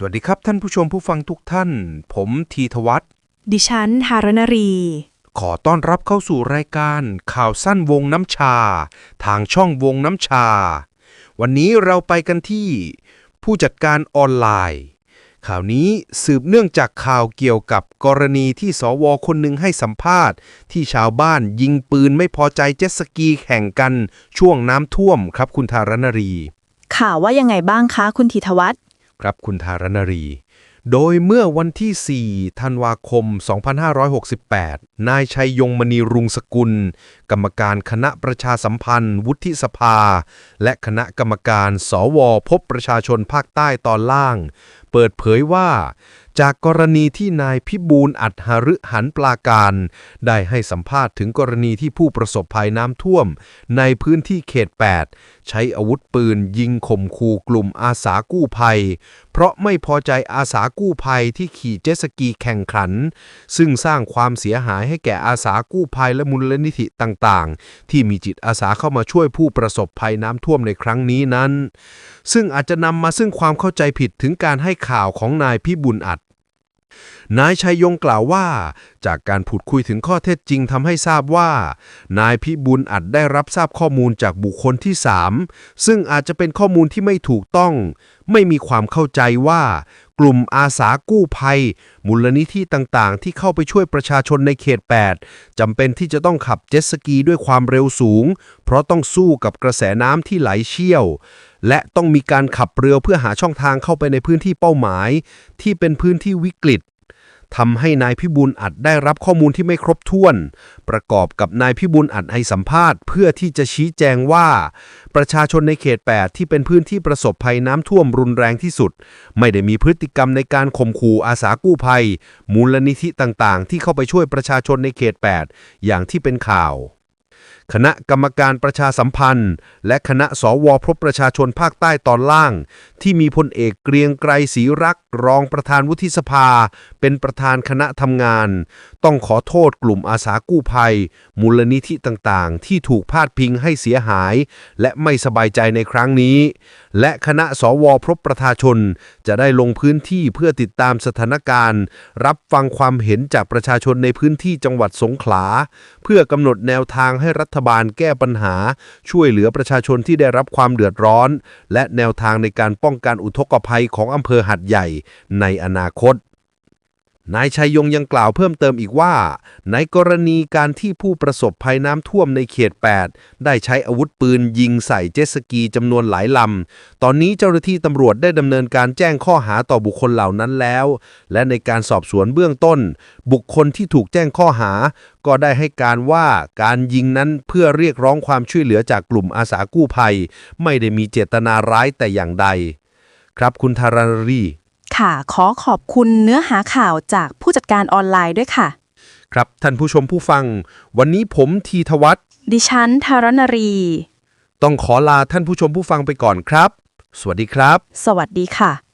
สวัสดีครับท่านผู้ชมผู้ฟังทุกท่าน ผมทีทวัฒน์ดิฉันธารณรี ขอต้อนรับเข้าสู่รายการข่าวสั้นวงน้ำชา ทางช่องวงน้ำชา วันนี้เราไปกันที่ ผู้จัดการออนไลน์ ข่าวนี้สืบเนื่องจากข่าวเกี่ยวกับกรณีที่สวคนหนึ่งให้สัมภาษณ์ ที่ชาวบ้านยิงปืนไม่พอใจเจ็ตสกีแข่งกันช่วงน้ำท่วมครับคุณธารณรี ข่าวว่ายังไงบ้างคะคุณธีทวัฒน์ ครับคุณธารณรี โดยเมื่อวันที่ 4 ธันวาคม 2568 นายชัยยงมณีรุงสกุล กรรมการคณะประชาสัมพันธ์ วุฒิสภา และคณะกรรมการ สวพบประชาชนภาคใต้ตอนล่าง เปิดเผยว่า จากกรณีที่นายพิบูลอัดหฤหันปลาการ ได้ให้สัมภาษณ์ถึงกรณีที่ผู้ประสบภัยน้ำท่วม ในพื้นที่เขต 8 ใช้อาวุธปืนยิงข่มขู่กลุ่มอาสากู้ภัย เพราะไม่พอใจอาสากู้ภัยที่ขี่เจสกีแข่งขัน ซึ่งสร้างความเสียหายให้แก่อาสากู้ภัยและมูลนิธิต่างๆ ที่มีจิตอาสาเข้ามาช่วยผู้ประสบภัยน้ำท่วมในครั้งนี้นั้น ซึ่งอาจจะนำมาซึ่งความเข้าใจผิดถึงการให้ข่าวของนายพิบุญอัดนายชัยยงกล่าวว่า จากการพูดคุยถึงข้อเท็จจริงทำให้ทราบว่า นายพิบุญอัดได้รับทราบข้อมูลจากบุคคลที่ 3 ซึ่งอาจจะเป็นข้อมูลที่ไม่ถูกต้อง ไม่มีความเข้าใจว่า กลุ่มอาสากู้ภัย มูลนิธิต่างๆ ที่เข้าไปช่วยประชาชนในเขต 8จำเป็นที่จะต้องขับเจ็ตสกีด้วยความเร็วสูง เพราะต้องสู้กับกระแสน้ำที่ไหลเชี่ยว และต้องมีการขับเรือเพื่อหาช่องทางเข้าไปในพื้นที่เป้าหมาย ที่เป็นพื้นที่วิกฤต ทำให้นายพิบูลอัดได้รับข้อมูลที่ไม่ครบถ้วน ประกอบกับนายพิบูลอัดให้สัมภาษณ์เพื่อที่จะชี้แจงว่า ประชาชนในเขต 8 ที่เป็นพื้นที่ประสบภัยน้ำท่วมรุนแรงที่สุด ไม่ได้มีพฤติกรรมในการข่มขู่อาสากู้ภัย มูลนิธิต่างๆ ที่เข้าไปช่วยประชาชนในเขต 8 อย่างที่เป็นข่าว คณะกรรมการประชาสัมพันธ์ และคณะสวพบประชาชนภาคใต้ตอนล่าง ที่มีพลเอกเกรียงไกรศรีรักษ์รองประธานวุฒิสภา เป็นประธานคณะทำงาน ต้องขอโทษกลุ่มอาสากู้ภัย มูลนิธิต่างๆ ที่ถูกพาดพิงให้เสียหาย และไม่สบายใจในครั้งนี้ และคณะสวพบประชาชน จะได้ลงพื้นที่เพื่อติดตามสถานการณ์ รับฟังความเห็นจากประชาชนในพื้นที่จังหวัดสงขลา เพื่อกำหนดแนวทางให้รัฐบาลแก้ปัญหา ช่วยเหลือประชาชนที่ได้รับความเดือดร้อน และแนวทางในการป้องกันอุทกภัยของอำเภอหัดใหญ่ในอนาคต นายชัยยงยังกล่าวเพิ่มเติมอีกว่า ในกรณีการที่ผู้ประสบภัยน้ำท่วมในเขต 8 ได้ใช้อาวุธปืนยิงใส่เจ็ตสกีจำนวนหลายลำ ตอนนี้เจ้าหน้าที่ตำรวจได้ดำเนินการแจ้งข้อหาต่อบุคคลเหล่านั้นแล้ว และในการสอบสวนเบื้องต้น บุคคลที่ถูกแจ้งข้อหา ก็ได้ให้การว่าการยิงนั้นเพื่อเรียกร้องความช่วยเหลือจากกลุ่มอาสากู้ภัย ไม่ได้มีเจตนาร้ายแต่อย่างใด ครับคุณธารณรี ค่ะ ขอขอบคุณเนื้อหาข่าวจากผู้จัดการออนไลน์ด้วยค่ะ ครับท่านผู้ชมผู้ฟัง วันนี้ผมทีทวัฒน์ดิฉันธารณรี ต้องขอลาท่านผู้ชมผู้ฟังไปก่อนครับ สวัสดีครับ สวัสดีค่ะ